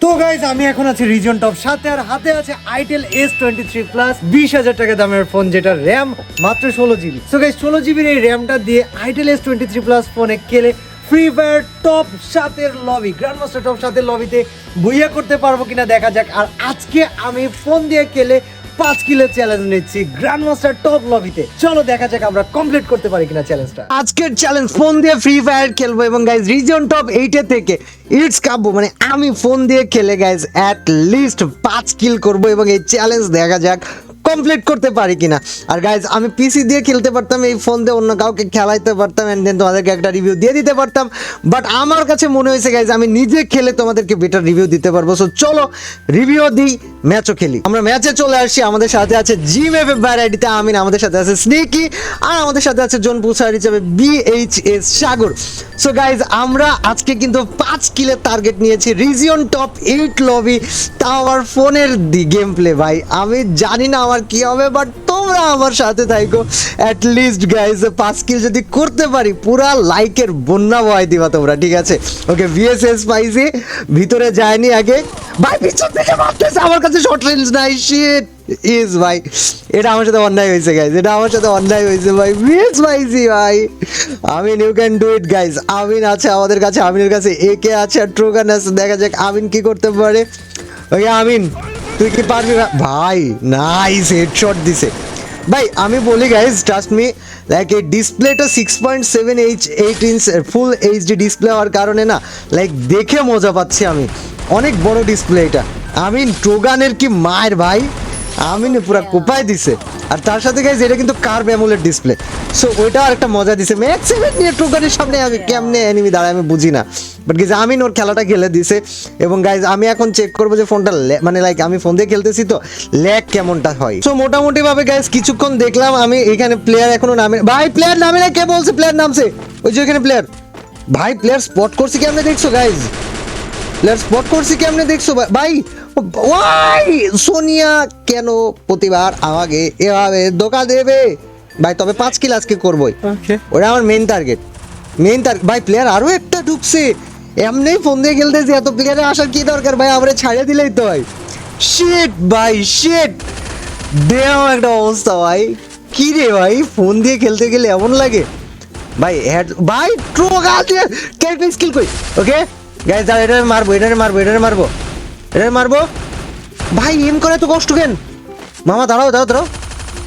তো গাইজ আমি এখন আছি রিজন টপ সাথে আর হাতে আছে itel S twenty three plus বিশ হাজার টাকা দামের ফোন যেটা র্যাম মাত্র ষোলো জিবি তো গাইজ ষোলো জিবির এই র্যামটা দিয়ে itel S twenty three plus ফোনে খেলে ফ্রি ফায়ার টপ সাতের লবি গ্র্যান্ড মাস্টার টপ সাতের লবিতে বইয়া করতে পারব কিনা দেখা যাক। আর আজকে আমি ফোন দিয়ে খেলে পাঁচ কিলো চ্যালেঞ্জ নিচ্ছি গ্র্যান্ড মাস্টার টপ লবিতে চলো দেখা যাক আমরা কমপ্লিট করতে পারি কিনা চ্যালেঞ্জটা আজকের চ্যালেঞ্জ ফোন দিয়ে ফ্রি ফায়ার খেলব এবং গাইজ রিজন টপ এইটে থেকে ইটস কাব্য মানে আমি ফোন দিয়ে খেলে গাইজ অ্যাট লিস্ট পাঁচ কিল করব এবং এই চ্যালেঞ্জ দেখা যাক কমপ্লিট করতে পারি কিনা। আর গাইজ আমি পিসি দিয়ে খেলতে পারতাম, এই ফোন দিয়ে অন্য কাউকে খেলাইতে পারতাম অ্যান্ড দেন তোমাদেরকে একটা রিভিউ দিয়ে দিতে পারতাম। বাট আমার কাছে মনে হয়েছে গাইজ আমি নিজে খেলে তোমাদেরকে বেটার রিভিউ দিতে পারব। সো চলো রিভিউ দিই ম্যাচও খেলি। আমরা ম্যাচে চলে আসছি আমাদের সাথে আছে জিম এফ এফ ভ্যারাইটিতে আমিন, আমাদের সাথে আছে স্নেকি আর আমাদের সাথে আছে জন পুসার হিসেবে বিএইচএস সাগর সো গাইজ আমরা আজকে কিন্তু পাঁচ কিলের টার্গেট নিয়েছি রিজিয়ন টপ এইট লবি তাও আমার ফোনের দি গেম প্লে ভাই, আমি জানি না আমার কি হবে বাট তোমরা আমার সাথে থাকো অ্যাট লিস্ট গাইজ পাঁচ কিল যদি করতে পারি, পুরা লাইকের বন্যা বয় দিবা তোমরা, ঠিক আছে? ওকে ভিএসএস পাইছি, ভিতরে যায়নি আগে। ভাই, পিছন থেকে মারতেছে, আমার কাছে শর্ট রেঞ্জ নাই। শিট ইস ভাই। এটা আমার সাথে অন্যায় হয়েছে গাইজ এটা আমার সাথে অন্যায় হয়েছে, ভাই। ভিএস পাইছি, ভাই। Amin you can do it guys Amin আছে আমাদের কাছে আমিনের কাছে একে আছে, আর ট্রোগান আছে। দেখা যাক আমিন কি করতে পারে। ওই আমিন তুই কি পারবি ভাই নাইস হেডশট দিছে। ভাই, আমি বলি গাইজ ট্রাস্ট মি লাইক এই ডিসপ্লেটা six point seven H eight inch full HD display হওয়ার কারণে না লাইক দেখে মজা পাচ্ছি আমি। অনেক বড় ডিসপ্লে এটা। আমি টোগানের কি মায়ের ভাই? আমিন পুরা কোপায় দিছে। আর তার সাথে গাইজ এটা কিন্তু কার ব্যামুলের ডিসপ্লে সো ওইটাও একটা মজা দিছে। ম্যাক্স সেভেন নিয়ে ট্রোগানের সামনে আমি কেমনে এনিমি দাঁড়ায় আমি বুঝি না। বাট গেছে আমিন ওর খেলাটা খেলে দিছে। এবং গাইজ আমি এখন চেক করব যে ফোনটা মানে লাইক আমি ফোন দিয়ে খেলতেছি তো ল্যাগ কেমনটা হয়? সো মোটামুটি ভাবে গাইজ কিছুক্ষণ দেখলাম, আমি এখানে প্লেয়ার এখনও নামে, ভাই প্লেয়ার নামে না কে বলছে প্লেয়ার নামছে? ওই যে এখানে প্লেয়ার ভাই প্লেয়ার স্পট করছি কেমনে দেখছ গাইজ প্লেয়ার স্পট করছি কেমনে দেখছ? ভাই? ওয়াই সোনিয়া কেন প্রতিবার আমাকে এভাবে ধোকা দেবে? ভাই তবে পাঁচ কিল আজকে করবোই। ওটা আমার মেন টার্গেট মেন টার্গেট ভাই প্লেয়ার আরও একটা ঢুকছে। এমনি ফোন দিয়ে খেলতেছি এত প্লেয়ারে আসার কি দরকার? ভাই আমরা ছাড়িয়ে দিলেই তো ভাই শিট ভাই শিট দেও একটা অবস্থা ভাই। কি রে ভাই? ফোন দিয়ে খেলতে গেলে এমন লাগে? ভাই হেড ভাই ট্রোগা দিয়ে ক্যারেক্টার স্কিল কই? ওকে গাইস দাঁড়া এটারে মারবো এটারে মারবো এটারে মারবো। এটারে মারবো ভাই এম করে তো কষ্ট কেন মামা দাঁড়াও দাঁড়াও দাঁড়াও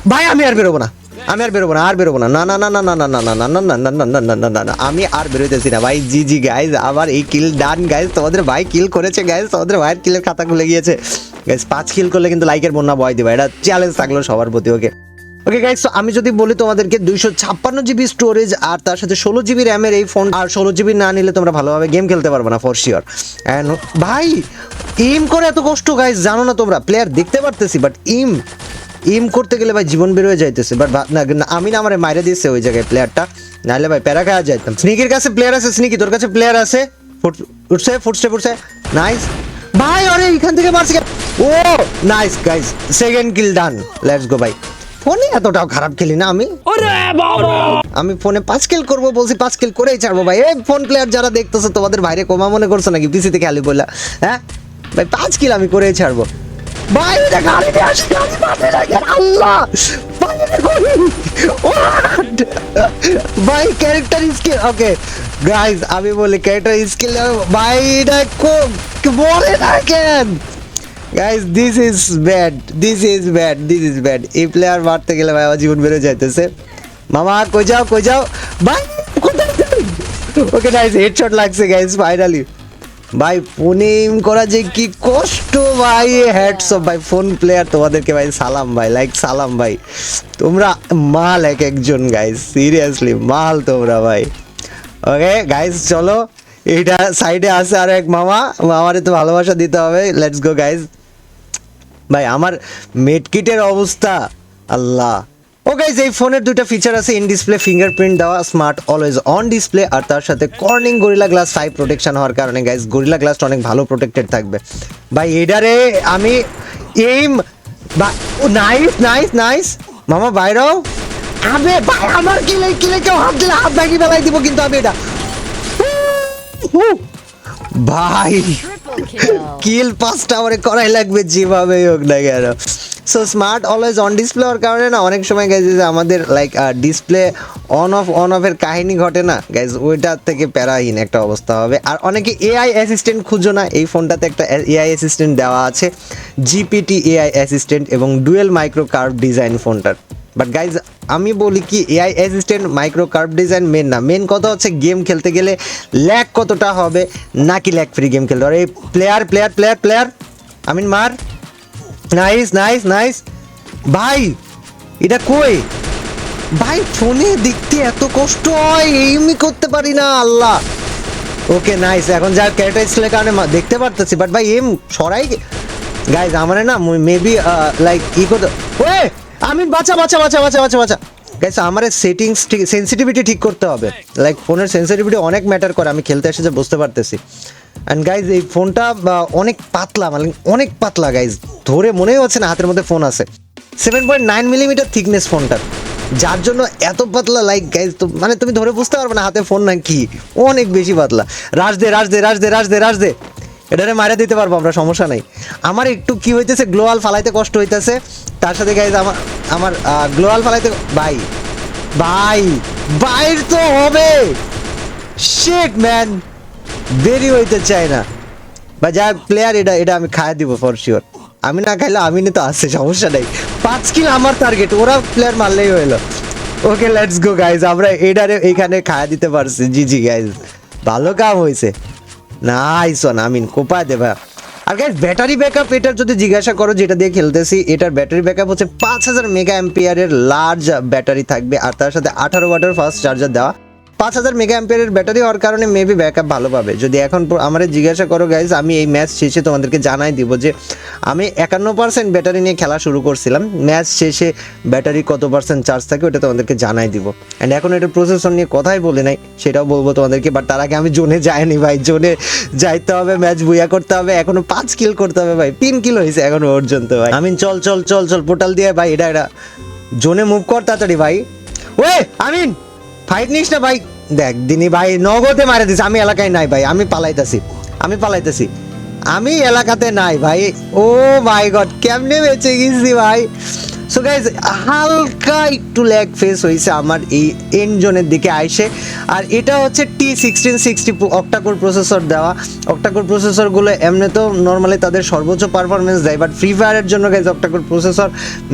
ভাই আমি আর বেরোবো না আমি আর বেরোবো না আর বেরোবো না না না না না না না না না না না না না না না না না না আমি আর বেরোতেছি না ভাই জি জি গাইজ আবার এই কিল ডান গাইজ তোমাদের ভাই কিল করেছে গাইজ তোমাদের ভাইয়ের কিলের খাতা খুলে গিয়েছে গাইজ পাঁচ কিল করলে কিন্তু লাইকের বন্যা বয় দেবে এটা চ্যালেঞ্জ থাকল সবার প্রতি ওকে ওকে গাইস আমি যদি বলি তোমাদেরকে দুইশো ছাপ্পান্ন জিবি স্টোরেজ আর তার সাথে ষোলো জিবি র্যামের এই ফোন আর ষোলো জিবি না নিলে তোমরা ভালোভাবে গেম খেলতে পারবে না ফর শিওর ভাই ইম করে এত কষ্ট গাইস জানো না তোমরা প্লেয়ার দেখতে পারতেছি বাট ইম ইম করতে গেলে ভাই জীবন বেরোয় যাইতেছে বাট আমি না আমার মাইরে দিয়েছে ওই জায়গায় প্লেয়ারটা নাহলে ভাই প্যারা খাওয়া যাইতাম। স্নিকের কাছে প্লেয়ার আছে স্নিকি তোর কাছে প্লেয়ার আছে? উঠছে, ফুটছে ফুটছে। নাইস ভাই, আরে, এখান থেকে মারছে ও nice guys second kill done let's go ভাই ফোনে এতটাও খারাপ খেলি না আমি? আমি ফোনে পাঁচ কিল করব বলছি পাঁচ কিল করেই ছাড়বো ভাই। এই ফোন প্লেয়ার যারা দেখতেছে তোমাদের বাইরে কমা মনে করছ নাকি? পিসিতে খেলি বললা হ্যাঁ? ভাই পাঁচ কিল আমি করেই ছাড়বো। গাড়ি নিয়ে আল্লাহ! ভাই, ক্যারেক্টার স্কিল ওকে গাইস আমি বলি ক্যারেক্টার স্কিল ভাই এটা বলে না কেন guys this is bad this is bad this is bad এই প্লেয়ার মারতে গেলে ভাই আমার জীবন বেড়ে যাইতেছে। মামা, কই যাও কই যাও। ভাই ওকে গাইস হেডশট লাগছে গাইস ফাইনালি ভাই ফোনে এম করা যে কি কষ্ট, ভাই হ্যাটস অফ ভাই ফোন প্লেয়ার তোমাদেরকে ভাই, সালাম ভাই লাইক সালাম ভাই। তোমরা মাল এক একজন গাইস সিরিয়াসলি মাল তোমরা ভাই। ওকে গাইস চলো, এইটা সাইডে আছে আর এক মামা। মামারে তো ভালোবাসা দিতে হবে। লেটস গো গাইস ভাই, আমার মেডকিটের অবস্থা, আল্লাহ। ও গাইজ এই ফোনের দুটো ফিচার আছে ইন ডিসপ্লে ফিঙ্গারপ্রিন্ট দেওয়া স্মার্ট অলওয়েজ অন ডিসপ্লে আর তার সাথে Corning Gorilla Glass five protection হওয়ার কারণে গাইজ গরিলা গ্লাসটা অনেক ভালো প্রোটেক্টেড থাকবে। ভাই, এটারে আমি এইম নাইস নাইস নাইস মামা বাইরেও আবে, ভাই, আমার কিলে কিলে কেউ হাত দিলে হাত ভাগি বেলায় দিব কিন্তু আমি এটা। ভাই. কিল পাঁচটা আমারে করাই লাগবে যেভাবে হোক না কেন। So smart always on display হওয়ার কারণে না, অনেক সময় গেছে যে আমাদের like display on off on অফের কাহিনী ঘটে না গাইজ ওইটার থেকে প্যারাহীন একটা অবস্থা হবে। আর অনেকে এআই অ্যাসিস্ট্যান্ট খুঁজো না, এই ফোনটাতে একটা এআই অ্যাসিস্ট্যান্ট দেওয়া আছে জিপিটি এআই অ্যাসিস্ট্যান্ট এবং ডুয়েল মাইক্রো কার্ভ ডিজাইন ফোনটার। বাট গাইজ আমি বলি কি AI assistant micro curve design main না। মেন কথা হচ্ছে গেম খেলতে গেলে ল্যাক কতটা হবে, নাকি ল্যাক ফ্রি গেম খেলতে হবে। এই player player player player Amin মার। নাইস নাইস নাইস ভাই, এটা কই? ভাই, ফোনে দেখতে এত কষ্ট হয় এইমই করতে পারি না, আল্লাহ। ওকে নাইস এখন যার ক্যারেক্টার স্কিলের কারণে দেখতে পারতেছি বাট ভাই, এম, সরাই গাইজ আমার না মেবি লাইক ই করতে ওয়ে আমি বাঁচা বাঁচা বাঁচা বাঁচা বাঁচা বাঁচা। গাইস আমার সেটিংস ঠিক সেন্সিটিভিটি ঠিক করতে হবে। লাইক ফোনের সেন্সিটিভিটি অনেক ম্যাটার করে, আমি খেলতে এসে যে বুঝতে পারতেছি। অ্যান্ড গাইজ এই ফোনটা অনেক পাতলা মানে অনেক পাতলা গাইজ ধরে মনেই হচ্ছে না, হাতের মধ্যে ফোন আছে। Seven point nine millimetre thickness ফোনটার যার জন্য এত পাতলা লাইক গাইজ তো মানে তুমি ধরে বুঝতে পারবে না, হাতে ফোন না কি। অনেক বেশি পাতলা। রাশ দে রাশ দে রাশ দে রাশ দে রাশ দে। এটারে মারা দিতে পারব আমরা, সমস্যা নাই। আমার একটু কি হইতেছে গ্লোয়াল ফালাইতে কষ্ট হইতেছে। তার সাথে গাইজ আমার আমার গ্লোয়াল ফালাইতে, ভাই ভাই, বাইর তো হবে। শেট ম্যান দেরি হইতে চায় না। বা যা প্লেয়ার এটা এটা আমি খাইয়ে দিব ফর শিওর আমি না খাইলে আমি তো আসছে সমস্যা নেই। পাঁচ কিল আমার টার্গেট ওরা প্লেয়ার মারলেই হইল। ওকে লেটস গো গাইজ আমরা এটারে, এখানে খাইয়ে দিতে পারছি। জি জি গাইজ ভালো কাম হয়েছে নাইস ওয়ান আমিন কোপায় দে ভাই। আর গাইস ব্যাটারি ব্যাকআপ এটার যদি জিজ্ঞাসা করো, যেটা দিয়ে খেলতেছি, এটার ব্যাটারি ব্যাকআপ হচ্ছে পাঁচ হাজার মেগা অ্যাম্পিয়ারের লার্জ ব্যাটারি থাকবে, আর তার সাথে আঠারো ওয়াটের ফাস্ট চার্জার দেওয়া। পাঁচ হাজার মেগা অ্যাম্পিয়ারের ব্যাটারি হওয়ার কারণে মেবি ব্যাকআপ ভালো পাবে। যদি এখন আমার জিজ্ঞাসা করো গাইজ আমি এই ম্যাচ শেষে তোমাদেরকে জানাই দিব যে, আমি একান্ন পার্সেন্ট ব্যাটারি নিয়ে খেলা শুরু করছিলাম। ম্যাচ শেষে ব্যাটারি কত পার্সেন্ট চার্জ থাকে ওটা তোমাদেরকে জানাই দিব। অ্যান্ড এখন এটা প্রসেসর নিয়ে কথাই বলে নাই, সেটাও বলব তোমাদেরকে বাট তার আগে আমি জোনে যাইনি ভাই, জোনে যাইতে হবে, ম্যাচ বুয়া করতে হবে, এখনও পাঁচ কিল করতে হবে ভাই, তিন কিল হয়েছে এখনও পর্যন্ত ভাই। আমিন চল চল চল চল, পোর্টাল দিয়ে ভাই, এটা এটা জোনে মুভ কর তাড়াতাড়ি ভাই। ওয়ে আমিন ফাইট নিস না ভাই। দেখ, দিনি ভাই নগদে মারে দিস আমি এলাকায় নাই ভাই, আমি পালাইতেছি। আমি পালাইতেছি। আমি এলাকাতে নাই ভাই। ও মাই গড, কেমনে বেঁচে গেছি ভাই? সো গাইজ হালকা একটু ল্যাগ ফেস হয়েছে আমার এই এন্ড জোনের দিকে আইসে। আর এটা হচ্ছে T sixteen sixty octa core processor দেওয়া। অক্টাকোর প্রসেসরগুলো এমনি তো নর্মালি তাদের সর্বোচ্চ পারফরমেন্স দেয় বাট ফ্রি ফায়ারের জন্য গাইজ অক্টাকোর প্রসেসর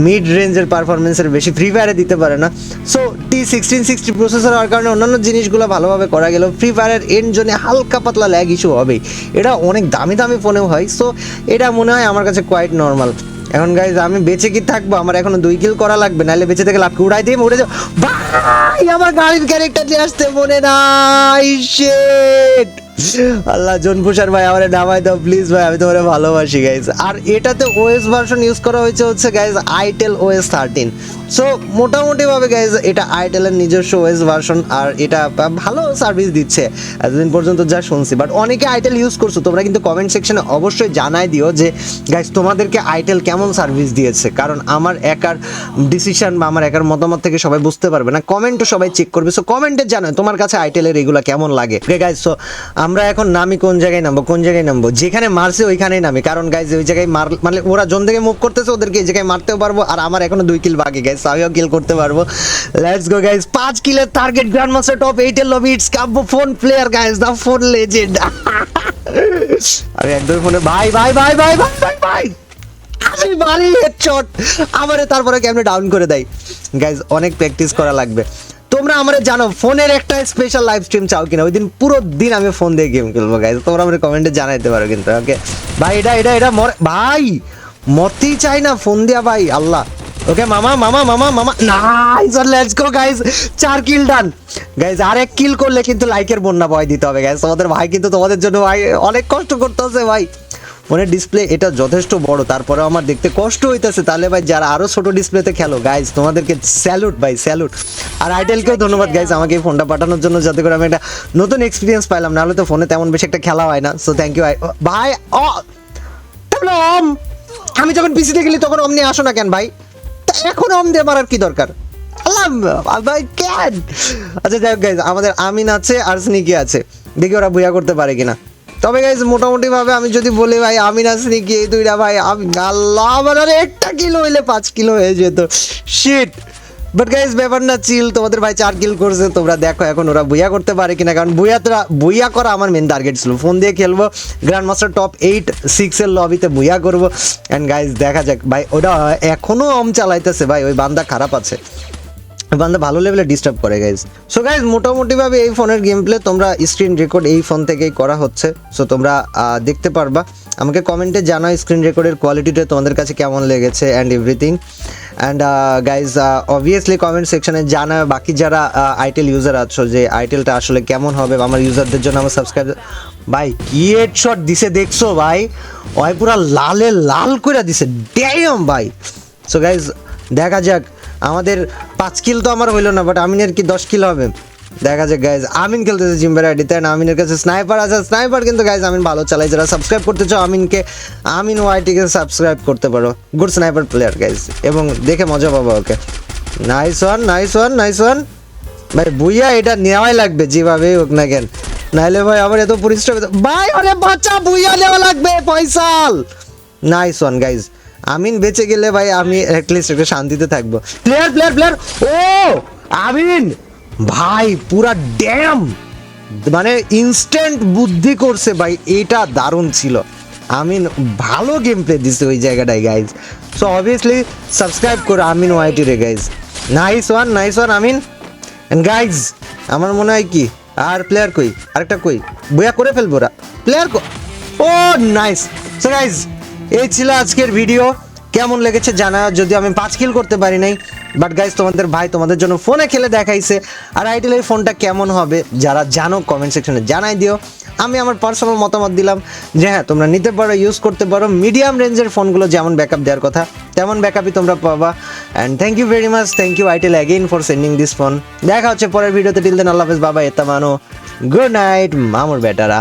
মিড রেঞ্জের পারফরমেন্সের বেশি ফ্রি ফায়ারে দিতে পারে না। So T sixteen sixty processor হওয়ার কারণে অন্যান্য জিনিসগুলো ভালোভাবে করা গেল। ফ্রি ফায়ারের এন্ড জোনে হালকা পাতলা ল্যাগ ইস্যু হবেই। এটা অনেক দামি দামি ফোনেও হয়। সো এটা মনে হয় আমার কাছে কোয়াইট নর্মাল এখন গাইজ আমি বেঁচে কি থাকব? আমার এখনও দুই কিল করা লাগবে, নাহলে বেঁচে থেকে লাভ উড়াই দিয়ে উড়ে যাও। ভাই, আমার গাড়ির ক্যারেক্টার নিয়ে আসতে মনে নাই, shit! আল্লাহ জোনপুষার ভাই, আমার নামাই দাও প্লিজ ভাই, আমি তোমার ভালোবাসি গাইজ আর এটাতে ওএস ভার্সন ইউজ করা হয়েছে হচ্ছে guys itel OS thirteen so মোটামুটিভাবে গাইজ এটা আইটেলের নিজস্ব ওএস ভার্সন আর এটা ভালো সার্ভিস দিচ্ছে। এতদিন পর্যন্ত যা শুনছি বাট অনেকে আইটেল ইউজ করছ, তোমরা কিন্তু কমেন্ট সেকশনে অবশ্যই জানাই দিও যে গাইজ তোমাদেরকে আইটেল কেমন সার্ভিস দিয়েছে? কারণ আমার একার ডিসিশন বা আমার একার মতামত থেকে সবাই বুঝতে পারবে না। কমেন্টও সবাই চেক করবে। সো কমেন্টে জানাও, তোমার কাছে আইটেলের এগুলো কেমন লাগে? গাইজ সো আমরা এখন নামি কোন জায়গায় নামবো, কোন জায়গায় নামবো? যেখানে মারছে ওইখানেই নামি। কারণ গাইজ ওই জায়গায় মার মানে ওরা জন থেকে মুভ করতেছে, ওদেরকে এই জায়গায় মারতেও পারব। আর আমার এখনও দুই কিল বাকি গাইজ আমিও কিল করতে পারব। লেটস গো গাইজ পাঁচ কিলের টার্গেট গ্র্যান্ড মাস্টার টপ এইটের lobby it's Kabya phone player guys the phone legend আমি একদম ফোনে ভাই ভাই ভাই ভাই ভাই ভাই ভাই আমি মারি আমারে তারপরে কেমনে ডাউন করে দেয়? গাইজ অনেক প্র্যাকটিস করা লাগবে। তোমরা আমারে জানো, ফোনের একটা স্পেশাল লাইভ স্ট্রিম চাও কিনা? ওই দিন পুরো দিন আমি ফোন দিয়ে গেম খেলব গাইজ তোমরা আমার কমেন্টে জানাইতে পারো কিন্তু ওকে ভাই, এটা এটা এটা ভাই, মরতেই চাই না ফোন দিয়া, ভাই, আল্লাহ। ওকে মামা মামা মামা মামা নাইস আর লেটস গো গাইস চার কিল ডান গাইস আর এক কিল করলে কিন্তু লাইকের বন্যা বয় দিতে হবে গাইস তোমাদের ভাই কিন্তু তোমাদের জন্য ভাই অনেক কষ্ট করতে হচ্ছে ভাই। ফোনের ডিসপ্লে এটা যথেষ্ট বড় তারপরে আমার দেখতে কষ্ট হইতেছে। তাহলে ভাই, যারা আরও ছোট ডিসপ্লেতে খেলো গাইজ তোমাদেরকে স্যালুট ভাই স্যালুট আর আইটেলকেও ধন্যবাদ গাইজ আমাকে এই ফোনটা পাঠানোর জন্য, যাতে করে আমি একটা নতুন এক্সপিরিয়েন্স পাইলাম। নাহলে তো ফোনে তেমন বেশি একটা খেলা হয় না। সো থ্যাংক ইউ ভাই অম? আমি যখন পিসিতে গেলি তখন অমনি আসো না কেন ভাই? এখন অম দিয়ে মারার কি দরকার? ভাই আচ্ছা যাই হোক গাইজ আমাদের আমিন আছে আর স্নিকি আছে। দেখি ওরা বুয়া করতে পারে কিনা। তবে গাইজ মোটামুটি ভাবে আমি যদি বলি ভাই আমিন আসনি কি এই দুইটা ভাই, আমি আল্লাহ আমার আরে একটা কিলো হইলে পাঁচ কিলো হয়ে যেত। শিট বাট গাইজ ব্যাপার না চিল তোমাদের ভাই চার কিল করছে, তোমরা দেখো এখন ওরা বুইয়া করতে পারে কিনা, কারণ বুইয়াতরা বুইয়া করা আমার মেন টার্গেট ছিল। ফোন দিয়ে খেলব গ্র্যান্ড মাস্টার টপ এইট সিক্সের লবিতে বুইয়া করব। অ্যান্ড গাইজ দেখা যাক, ভাই ওটা এখনও অম চালাইতেছে, ভাই, ওই বান্দা খারাপ আছে। বান্দা ভালো লেভেলে ডিস্টার্ব করে গাইজ সো গাইজ মোটামুটিভাবে এই ফোনের গেম প্লে তোমরা স্ক্রিন রেকর্ড এই ফোন থেকেই করা হচ্ছে। সো তোমরা দেখতে পারবা। আমাকে কমেন্টে জানাও স্ক্রিন রেকর্ডের কোয়ালিটিটা তোমাদের কাছে কেমন লেগেছে and everything and guys obviously comment সেকশনে জানা বাকি যারা আইটেল ইউজার আছো, যে আইটেলটা আসলে কেমন হবে, আমার ইউজারদের জন্য আমার সাবস্ক্রাইব ভাই, কি শট দিছে দেখছ, ভাই? ওই পুরা লালে লাল করে দিছে। ড্যাম ভাই। সো গাইজ দেখা যাক। আমাদের পাঁচ কিল তো আমার হইল না বাট আমিনের কি দশ কিল হবে? দেখা যাক গাইজ আমিন খেলতেছে জিম্বার আইডি, তাই না? আমিনের কাছে স্নাইপার আছে। স্নাইপার কিন্তু গাইজ আমিন ভালো চালাই যারা সাবস্ক্রাইব করতে চাও আমিনকে, আমিন ওয়াইটিকে সাবস্ক্রাইব করতে পারো। গুড স্নাইপার প্লেয়ার গাইজ এবং দেখে মজা পাবো okay. Nice one nice one nice one ভাই, বুইয়া, এটা নেওয়াই লাগবে যেভাবে হোক না কেন। নাইলে ভাই, আবার এত পরিশ্রম ভাই, আরে বাচ্চা, বুইয়া নেওয়া লাগবে পয়সাল নাইস ওয়ান গাইজ আমিন বেঁচে গেলে ভাই আমি অ্যাটলিস্ট একটু শান্তিতে থাকব। প্লেয়ার প্লেয়ার প্লেয়ার ও, আমিন! ভাই, পুরা ড্যাম মানে ইনস্ট্যান্ট বুদ্ধি করছে ভাই, এটা দারুণ ছিল। আমিন ভালো গেম প্লে দিছে ওই জায়গাটায় গাইজ সো অবভিয়াসলি সাবস্ক্রাইব করো আমিন ওয়াইটি রে guys nice one nice one Amin. Guys আমার মনে হয় কি, আর প্লেয়ার কই? আরেকটা কই? বইয়া করে ফেলব ওরা। প্লেয়ার ও নাইস সো গাইজ এই ছিল আজকের ভিডিও। কেমন লেগেছে জানা যদি আমি পাঁচ কিল করতে পারি নাই বাট গাইজ তোমাদের ভাই তোমাদের জন্য ফোনে খেলে দেখাইছে। আর আইটেল এই ফোনটা কেমন হবে, যারা জানো কমেন্ট সেকশনে জানাই দিও। আমি আমার পার্সোনাল মতামত দিলাম যে হ্যাঁ তোমরা নিতে পারো ইউজ করতে পারো। মিডিয়াম রেঞ্জের ফোনগুলো যেমন ব্যাকআপ দেওয়ার কথা, তেমন ব্যাকআপই তোমরা পাবা। And thank you very much thank you itel again for sending this phone দেখা হচ্ছে পরের ভিডিওতে টিল দেন আল্লাহ হাফেজ, বাবা এতা মানো গুড নাইট মামুর বেটারা।